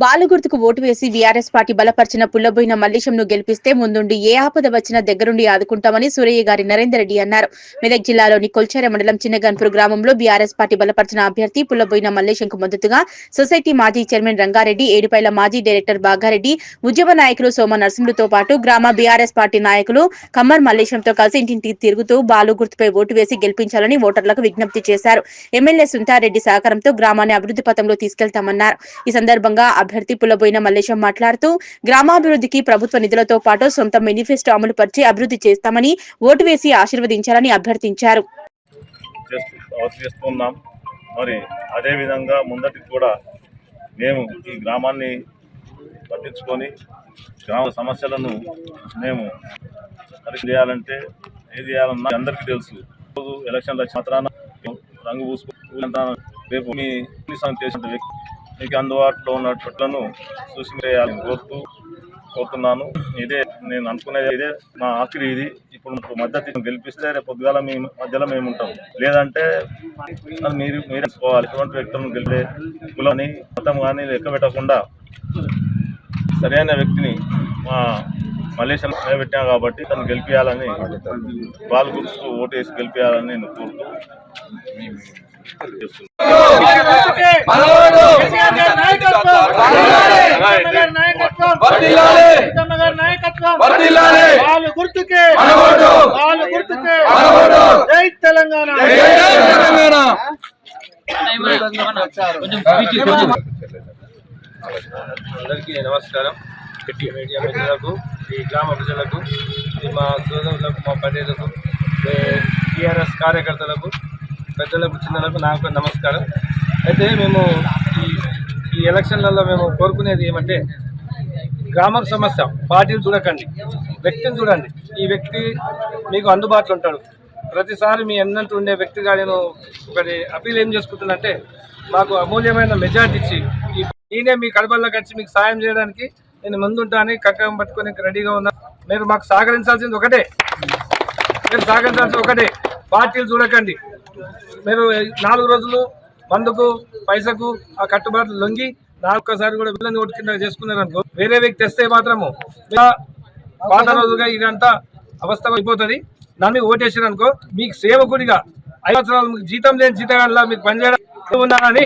బాలుగుర్తుకు vote వేసి VRS party బలపరిచిన పుల్లబోయిన మల్లేశంను గెలిపిస్తే ముందుండి ఏ ఆపద వచ్చినా దగ్గరుండి ఆదుకుంటామని సూరయ్య గారి నరేందర్ రెడ్డి అన్నారు. మెదక్ జిల్లాలోని కొల్చార మండలం చిన్నగన్పూర్ గ్రామంలో బీఆర్ఎస్ పార్టీ బలపరిచిన అభ్యర్థి పుల్లబోయిన మల్లేశంకు మద్దతుగా సొసైటీ మాజీ చైర్మన్ రంగారెడ్డి ఏడుపైల మాజీ డైరెక్టర్ బాగారెడ్డి ఉద్యమ నాయకులు సోమ నరసింహులతో పాటు గ్రామ బీఆర్ఎస్ పార్టీ నాయకులు కమ్మర్ మల్లేశంతో కలిసి ఇంటింటికి తిరుగుతూ బాలుగుర్తుపై ఓటు వేసి గెలిపించాలని ఓటర్లకు విజ్ఞప్తి చేశారు. ఎమ్మెల్యే సుంతారెడ్డి సహకారంతో గ్రామాన్ని అభివృద్ధి పథంలో తీసుకెళ్తామన్నారు. ఈ సందర్భంగా అభ్యర్థి పులబోయిన మల్లేశం మాట్లాడుతూ గ్రామాభివృద్ధికి ప్రభుత్వ నిధులతో పాటు సొంత మేనిఫెస్టో అమలు పరిచి అభివృద్ధి చేస్తామని ఓటు వేసి ఆశీర్వదించాలని అభ్యర్థించారు. చేస్తూ మరి అదేవిధంగా ముందటికి కూడా మేము ఈ గ్రామాన్ని పట్టించుకొని గ్రామ సమస్యలను మేము పరిశీలి చేయాలంటే ఏది చేయాలన్నా అందరికీ తెలుసు. రోజు ఎలక్షన్ల మాత్రాన రంగు పూసుకుంటా రేపు మీ పోలీసు చేసిన వ్యక్తి మీకు అందుబాటులో ఉన్నట్లను చూసి చేయాలని కోరుతూ కోరుతున్నాను ఇదే నేను అనుకునేది ఇదే. నా ఆఖరి ఇది. ఇప్పుడు మధ్య మద్దతు గెలిపిస్తే రేపు పొద్దుగాల మీ మధ్యలో మేము ఉంటాం. లేదంటే మీరు మీరు ఎటువంటి వ్యక్తులను గెలిపే కులని మతం కానీ లెక్క పెట్టకుండా సరైన వ్యక్తిని మా మలేషియా నిలబెట్టాం కాబట్టి తను గెలిపించాలని బాల్ గురుస్తూ ఓటు వేసి గెలిపించాలని నేను కోరుతూ చేస్తున్నాను. వాళ్ళు గుర్తుకే. వాళ్ళు గుర్తుకే. జై తెలంగాణ. అందరికీ నమస్కారం. మీడియా మిత్రులకు ఈ గ్రామ ప్రజలకు ఈ మా సోదరులకు మా పర్యటకు టీఆర్ఎస్ కార్యకర్తలకు పెద్దలకు చిన్నలకు నాకు నమస్కారం. అయితే మేము ఈ ఈ ఎలక్షన్లలో మేము కోరుకునేది ఏమంటే గ్రామం సమస్య పార్టీని చూడకండి వ్యక్తిని చూడండి. ఈ వ్యక్తి మీకు అందుబాటులో ఉంటాడు. ప్రతిసారి మీ ఎన్నంటూ ఉండే వ్యక్తిగా నేను ఒకటి అపీల్ ఏం చేసుకుంటున్నంటే మాకు అమూల్యమైన మెజార్టీ ఇచ్చి నేనే మీ కడపల్లోకి వచ్చి మీకు సాయం చేయడానికి నేను ముందుంటాను కక్కం పట్టుకొని రెడీగా ఉన్నా. మీరు మాకు సహకరించాల్సింది ఒకటే. మీరు సహకరించాల్సింది ఒకటే. పార్టీలు చూడకండి. మీరు నాలుగు రోజులు మందుకు పైసకు ఆ కట్టుబాట్లు లొంగి నాలుగోసారి కూడా విలన్ ఓటు కింద చేసుకున్నారు అనుకో వేరే వ్యక్తి తెస్తే మాత్రము ఇలా పాత రోజుగా ఇదంతా అవస్థ అయిపోతుంది. నన్ను ఓటేసారు అనుకో మీకు సేవకుడిగా ఐదు సంవత్సరాలు జీతం లేని జీతగాళ్ళ మీకు పనిచేయడం ఉన్నానని